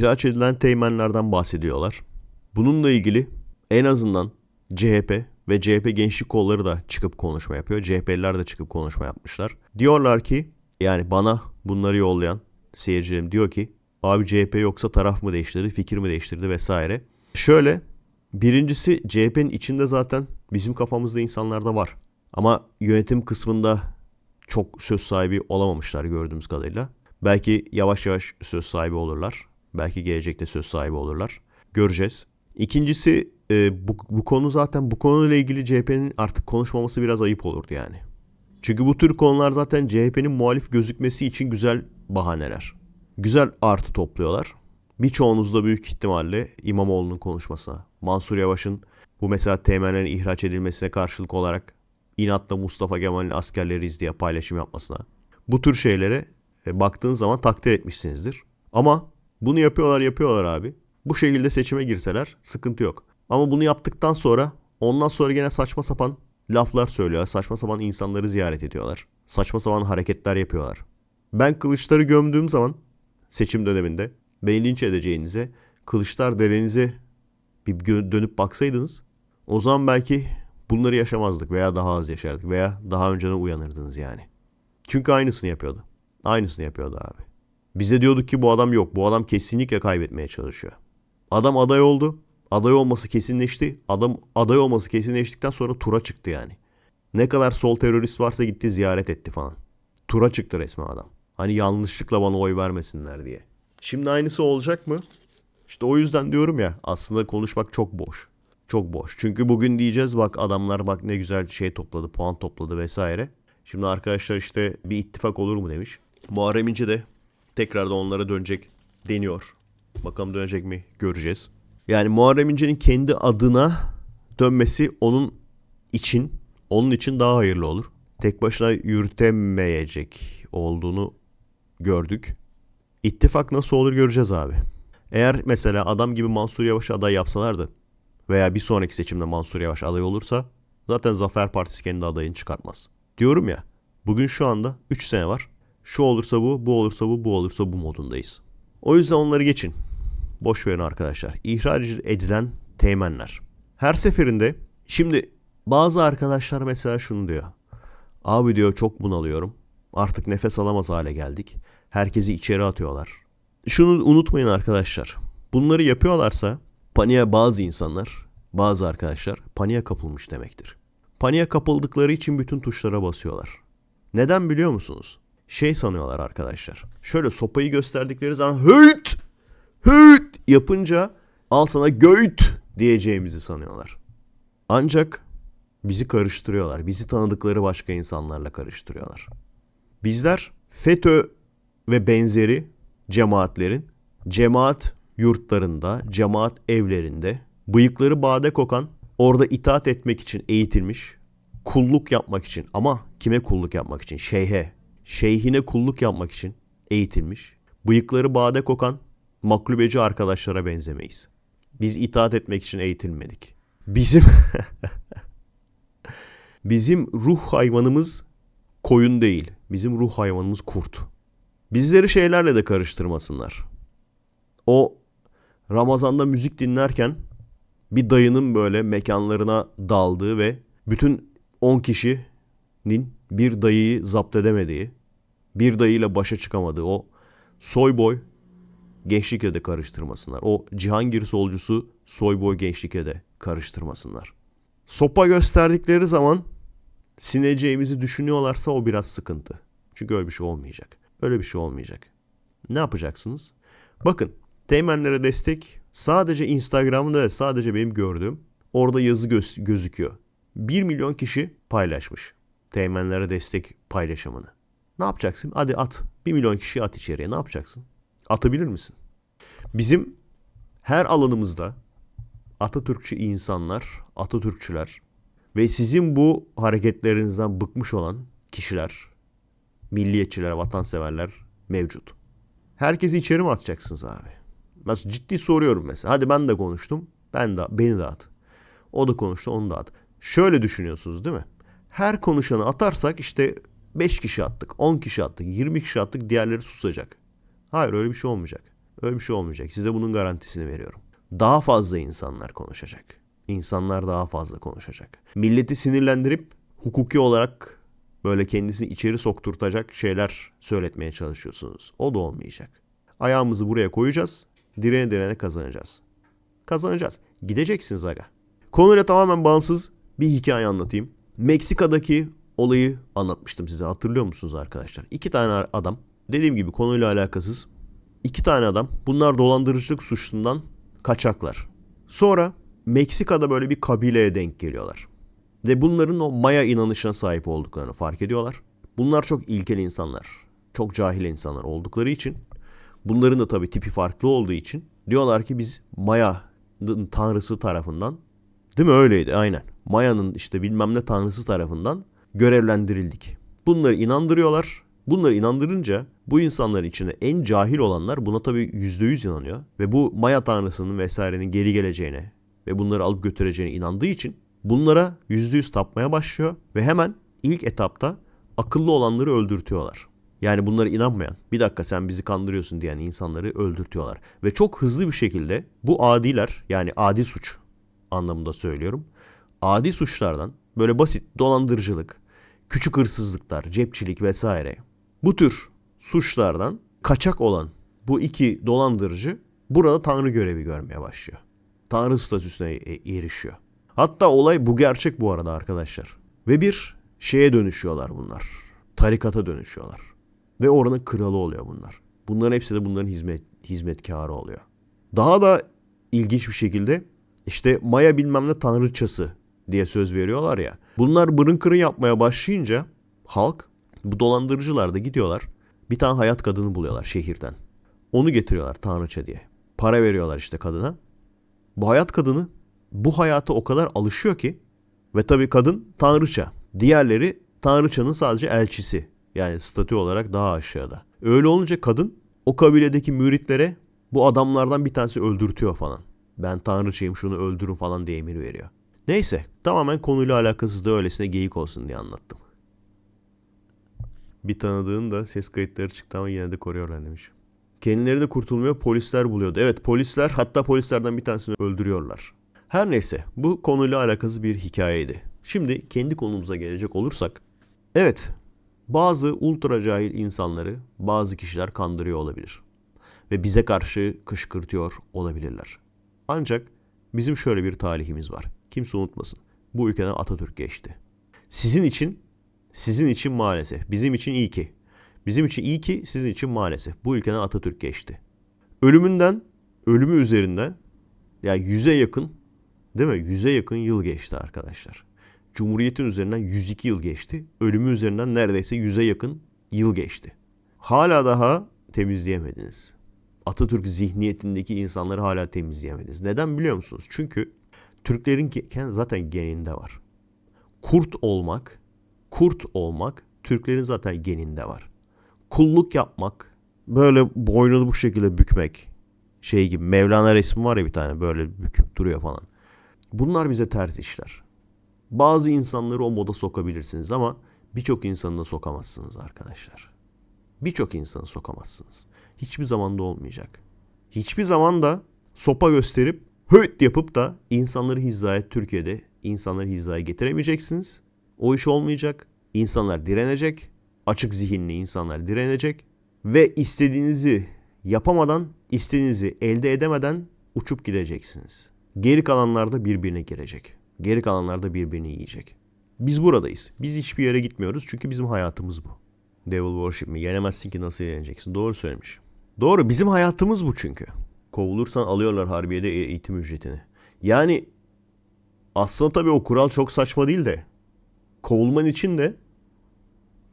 ihraç edilen teğmenlerden bahsediyorlar. Bununla ilgili en azından CHP ve CHP gençlik kolları da çıkıp konuşma yapıyor. CHP'liler de çıkıp konuşma yapmışlar. Diyorlar ki yani bana bunları yollayan seyircilerim diyor ki abi CHP yoksa taraf mı değiştirdi, fikir mi değiştirdi vesaire. Şöyle birincisi CHP'nin içinde zaten bizim kafamızda insanlar da var. Ama yönetim kısmında çok söz sahibi olamamışlar gördüğümüz kadarıyla. Belki yavaş yavaş söz sahibi olurlar. Belki gelecekte söz sahibi olurlar. Göreceğiz. İkincisi e, bu, bu konu zaten bu konuyla ilgili CHP'nin artık konuşmaması biraz ayıp olurdu yani. Çünkü bu tür konular zaten CHP'nin muhalif gözükmesi için güzel bahaneler. Güzel artı topluyorlar. Birçoğunuz da büyük ihtimalle İmamoğlu'nun konuşmasına, Mansur Yavaş'ın bu mesela temellerin ihraç edilmesine karşılık olarak inatla Mustafa Kemal'in askerleriyiz diye paylaşım yapmasına. Bu tür şeylere e, baktığın zaman takdir etmişsinizdir. Ama bunu yapıyorlar yapıyorlar abi. Bu şekilde seçime girseler sıkıntı yok. Ama bunu yaptıktan sonra ondan sonra gene saçma sapan laflar söylüyorlar. Saçma sapan insanları ziyaret ediyorlar. Saçma sapan hareketler yapıyorlar. Ben kılıçları gömdüğüm zaman seçim döneminde beni linç edeceğinize kılıçlar dedenize bir dönüp baksaydınız o zaman belki bunları yaşamazdık veya daha az yaşardık veya daha önceden uyanırdınız yani. Çünkü aynısını yapıyordu. Aynısını yapıyordu abi. Biz de diyorduk ki bu adam yok. Bu adam kesinlikle kaybetmeye çalışıyor. Adam aday oldu. Aday olması kesinleşti. Adam aday olması kesinleştikten sonra tura çıktı yani. Ne kadar sol terörist varsa gitti ziyaret etti falan. Tura çıktı resmen adam. Hani yanlışlıkla bana oy vermesinler diye. Şimdi aynısı olacak mı? İşte o yüzden diyorum ya aslında konuşmak çok boş. Çok boş. Çünkü bugün diyeceğiz bak adamlar bak ne güzel şey topladı, puan topladı vesaire. Şimdi arkadaşlar işte bir ittifak olur mu demiş. Muharrem İnce de tekrardan onlara dönecek deniyor. Bakalım dönecek mi göreceğiz. Yani Muharrem İnce'nin kendi adına dönmesi onun için onun için daha hayırlı olur. Tek başına yürütemeyecek olduğunu gördük. İttifak nasıl olur göreceğiz abi. Eğer mesela adam gibi Mansur Yavaş aday yapsalardı veya bir sonraki seçimde Mansur Yavaş aday olursa zaten Zafer Partisi kendi adayını çıkartmaz. Diyorum ya bugün şu anda 3 sene var. Şu olursa bu, bu olursa bu, bu olursa bu modundayız. O yüzden onları geçin. Boş verin arkadaşlar. İhraç edilen teğmenler. Her seferinde şimdi bazı arkadaşlar mesela şunu diyor. Abi diyor çok bunalıyorum. Artık nefes alamaz hale geldik. Herkesi içeri atıyorlar. Şunu unutmayın arkadaşlar. Bunları yapıyorlarsa paniğe bazı insanlar, bazı arkadaşlar paniğe kapılmış demektir. Paniğe kapıldıkları için bütün tuşlara basıyorlar. Neden biliyor musunuz? Şey sanıyorlar arkadaşlar. Şöyle sopayı gösterdikleri zaman hüt hüt yapınca al sana göğüt diyeceğimizi sanıyorlar. Ancak bizi karıştırıyorlar. Bizi tanıdıkları başka insanlarla karıştırıyorlar. Bizler FETÖ ve benzeri cemaatlerin cemaat yurtlarında, cemaat evlerinde bıyıkları bade kokan, orada itaat etmek için eğitilmiş, kulluk yapmak için ama kime kulluk yapmak için? Şeyhe. Şeyhine kulluk yapmak için eğitilmiş, bıyıkları bade kokan maklubeci arkadaşlara benzemeyiz. Biz itaat etmek için eğitilmedik. Bizim bizim ruh hayvanımız koyun değil. Bizim ruh hayvanımız kurt. Bizleri şeylerle de karıştırmasınlar. O Ramazan'da müzik dinlerken bir dayının böyle mekanlarına daldığı ve bütün 10 kişinin bir dayıyı zapt edemediği, bir dayıyla başa çıkamadığı o soyboy gençlikle de karıştırmasınlar. O Cihangir solcusu soyboy gençlikle de karıştırmasınlar. Sopa gösterdikleri zaman sineceğimizi düşünüyorlarsa o biraz sıkıntı. Çünkü öyle bir şey olmayacak. Öyle bir şey olmayacak. Ne yapacaksınız? Bakın teğmenlere destek sadece Instagram'da sadece benim gördüğüm orada yazı göz- gözüküyor. 1 milyon kişi paylaşmış teğmenlere destek paylaşımını. Ne yapacaksın? Hadi at. 1 milyon kişi at içeriye. Ne yapacaksın? Atabilir misin? Bizim her alanımızda Atatürkçü insanlar, Atatürkçüler ve sizin bu hareketlerinizden bıkmış olan kişiler, milliyetçiler, vatanseverler mevcut. Herkesi içeri mi atacaksınız abi? Ben ciddi soruyorum mesela. Hadi ben de konuştum. Ben de beni de at. O da konuştu, onu da at. Şöyle düşünüyorsunuz değil mi? Her konuşanı atarsak işte 5 kişi attık, 10 kişi attık, 20 kişi attık, diğerleri susacak. Hayır öyle bir şey olmayacak. Öyle bir şey olmayacak. Size bunun garantisini veriyorum. Daha fazla insanlar konuşacak. İnsanlar daha fazla konuşacak. Milleti sinirlendirip hukuki olarak böyle kendisini içeri sokturtacak şeyler söyletmeye çalışıyorsunuz. O da olmayacak. Ayağımızı buraya koyacağız. Direne direne kazanacağız. Kazanacağız. Gideceksiniz aga. Konuyla tamamen bağımsız bir hikaye anlatayım. Meksika'daki olayı anlatmıştım size. Hatırlıyor musunuz arkadaşlar? İki tane adam. Dediğim gibi konuyla alakasız. İki tane adam. Bunlar dolandırıcılık suçundan kaçaklar. Sonra Meksika'da böyle bir kabileye denk geliyorlar. Ve bunların o Maya inanışına sahip olduklarını fark ediyorlar. Bunlar çok ilkel insanlar. Çok cahil insanlar oldukları için. Bunların da tabii tipi farklı olduğu için. Diyorlar ki biz Maya'nın tanrısı tarafından Değil mi öyleydi aynen. Maya'nın işte bilmem ne tanrısı tarafından görevlendirildik. Bunları inandırıyorlar. Bunları inandırınca bu insanların içinde en cahil olanlar buna tabii yüzde yüz inanıyor. Ve bu Maya tanrısının vesairenin geri geleceğine ve bunları alıp götüreceğine inandığı için bunlara yüzde yüz tapmaya başlıyor. Ve hemen ilk etapta akıllı olanları öldürtüyorlar. Yani bunlara inanmayan, bir dakika sen bizi kandırıyorsun diyen insanları öldürtüyorlar. Ve çok hızlı bir şekilde bu adiler yani adi suç anlamında söylüyorum. Adi suçlardan böyle basit dolandırıcılık, küçük hırsızlıklar, cepçilik vesaire bu tür suçlardan kaçak olan bu iki dolandırıcı burada tanrı görevi görmeye başlıyor. Tanrı statüsüne e- erişiyor. Hatta olay bu gerçek bu arada arkadaşlar. Ve bir şeye dönüşüyorlar bunlar. Tarikata dönüşüyorlar. Ve oranın kralı oluyor bunlar. Bunların hepsi de bunların hizmet hizmetkarı oluyor. Daha da ilginç bir şekilde işte Maya bilmem ne tanrıçası diye söz veriyorlar ya. Bunlar bırın kırın yapmaya başlayınca halk bu dolandırıcılar da gidiyorlar. Bir tane hayat kadını buluyorlar şehirden. Onu getiriyorlar tanrıça diye. Para veriyorlar işte kadına. Bu hayat kadını bu hayata o kadar alışıyor ki ve tabii kadın tanrıça. Diğerleri tanrıçanın sadece elçisi. Yani statü olarak daha aşağıda. Öyle olunca kadın o kabiledeki müritlere bu adamlardan bir tanesi öldürtüyor falan. Ben tanrıçayım şunu öldürün falan diye emir veriyor. Neyse tamamen konuyla alakasız da öylesine geyik olsun diye anlattım. Bir tanıdığın da ses kayıtları çıktı ama yine de koruyorlar demiş. Kendileri de kurtulmuyor polisler buluyordu. Evet polisler hatta polislerden bir tanesini öldürüyorlar. Her neyse bu konuyla alakasız bir hikayeydi. Şimdi kendi konumuza gelecek olursak. Evet bazı ultra cahil insanları bazı kişiler kandırıyor olabilir. Ve bize karşı kışkırtıyor olabilirler. Ancak bizim şöyle bir talihimiz var. Kimse unutmasın. Bu ülkeden Atatürk geçti. Sizin için, sizin için maalesef. Bizim için iyi ki. Bizim için iyi ki, sizin için maalesef. Bu ülkeden Atatürk geçti. Ölümünden, ölümü üzerinden, yani yüze yakın, değil mi? Yüze yakın yıl geçti arkadaşlar. Cumhuriyetin üzerinden 102 yıl geçti. Ölümü üzerinden neredeyse yüze yakın yıl geçti. Hala daha temizleyemediniz. Atatürk zihniyetindeki insanları hala temizleyemediniz. Neden biliyor musunuz? Çünkü Türklerin zaten geninde var. Kurt olmak, kurt olmak Türklerin zaten geninde var. Kulluk yapmak, böyle boynunu bu şekilde bükmek, şey gibi Mevlana resmi var ya bir tane böyle büküp duruyor falan. Bunlar bize ters işler. Bazı insanları o moda sokabilirsiniz ama birçok insanı da sokamazsınız arkadaşlar. Birçok insanı sokamazsınız. Hiçbir zamanda olmayacak. Hiçbir zaman da sopa gösterip höt yapıp da insanları hizaya Türkiye'de insanları hizaya getiremeyeceksiniz. O iş olmayacak. İnsanlar direnecek. Açık zihinli insanlar direnecek. Ve istediğinizi yapamadan, istediğinizi elde edemeden uçup gideceksiniz. Geri kalanlar da birbirine girecek. Geri kalanlar da birbirini yiyecek. Biz buradayız. Biz hiçbir yere gitmiyoruz çünkü bizim hayatımız bu. Devil worship mi? Yenemezsin ki nasıl yeneceksin? Doğru söylemiş. Doğru bizim hayatımız bu çünkü. Kovulursan alıyorlar harbiyede e- eğitim ücretini. Yani aslında tabii o kural çok saçma değil de kovulman için de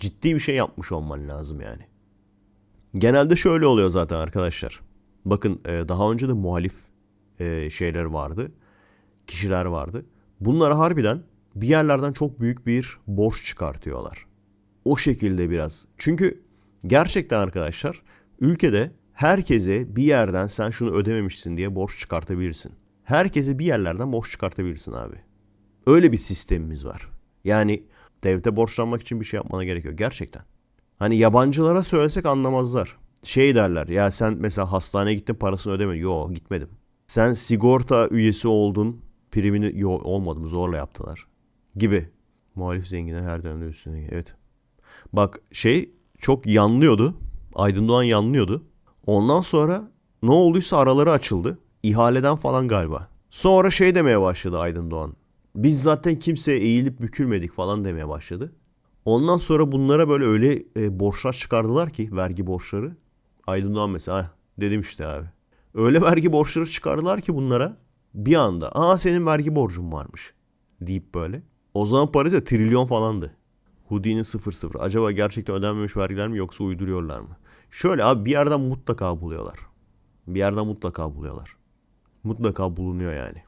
ciddi bir şey yapmış olman lazım yani. Genelde şöyle oluyor zaten arkadaşlar. Bakın e, daha önce de muhalif e, şeyler vardı. Kişiler vardı. Bunlar harbiden bir yerlerden çok büyük bir borç çıkartıyorlar. O şekilde biraz. Çünkü gerçekten arkadaşlar ülkede herkese bir yerden sen şunu ödememişsin diye borç çıkartabilirsin. Herkese bir yerlerden borç çıkartabilirsin abi. Öyle bir sistemimiz var. Yani devlete borçlanmak için bir şey yapmana gerekiyor gerçekten. Hani yabancılara söylesek anlamazlar. şey derler ya sen mesela hastaneye gittin parasını ödemedin. Yo gitmedim. Sen sigorta üyesi oldun primini yo olmadım zorla yaptılar. Gibi. Muhalif zengine her dönemde üstüne. Evet. Bak şey çok yanlıyordu. Aydın Doğan yanlıyordu. Ondan sonra ne olduysa araları açıldı. İhaleden falan galiba. Sonra şey demeye başladı Aydın Doğan. Biz zaten kimseye eğilip bükülmedik falan demeye başladı. Ondan sonra bunlara böyle öyle e, borçlar çıkardılar ki vergi borçları. Aydın Doğan mesela "Heh, dedim işte abi. Öyle vergi borçları çıkardılar ki bunlara bir anda aa senin vergi borcun varmış deyip böyle. O zaman Paris'e trilyon falandı. Houdini 00. Acaba gerçekten ödenmemiş vergiler mi yoksa uyduruyorlar mı? Şöyle abi bir yerden mutlaka buluyorlar. Bir yerden mutlaka buluyorlar. Mutlaka bulunuyor yani.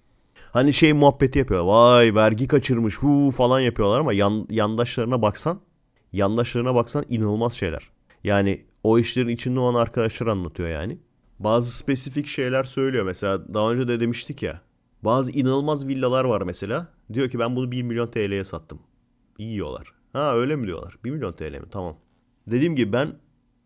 Hani şey muhabbeti yapıyor. Vay vergi kaçırmış hu falan yapıyorlar ama yan, yandaşlarına baksan yandaşlarına baksan inanılmaz şeyler. Yani o işlerin içinde olan arkadaşlar anlatıyor yani. Bazı spesifik şeyler söylüyor. Mesela daha önce de demiştik ya. Bazı inanılmaz villalar var mesela. Diyor ki ben bunu 1 milyon TL'ye sattım. Yiyorlar. Ha öyle mi diyorlar? 1 milyon TL mi? Tamam. Dediğim gibi ben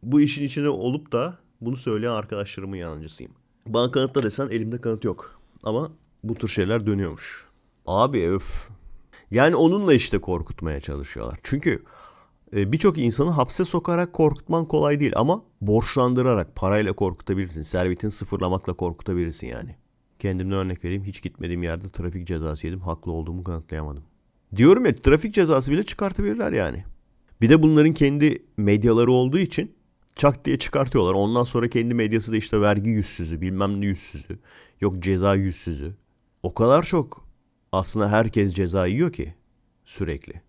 bu işin içinde olup da bunu söyleyen arkadaşlarımın yalancısıyım. Bana kanıtla desen elimde kanıt yok. Ama bu tür şeyler dönüyormuş. Abi öf. Yani onunla işte korkutmaya çalışıyorlar. Çünkü e, birçok insanı hapse sokarak korkutman kolay değil ama borçlandırarak parayla korkutabilirsin. Servetini sıfırlamakla korkutabilirsin yani. Kendimden örnek vereyim. Hiç gitmediğim yerde trafik cezası yedim. Haklı olduğumu kanıtlayamadım. Diyorum ya trafik cezası bile çıkartabilirler yani. Bir de bunların kendi medyaları olduğu için çak diye çıkartıyorlar. Ondan sonra kendi medyası da işte vergi yüzsüzü, bilmem ne yüzsüzü, yok ceza yüzsüzü. O kadar çok aslında herkes ceza yiyor ki sürekli.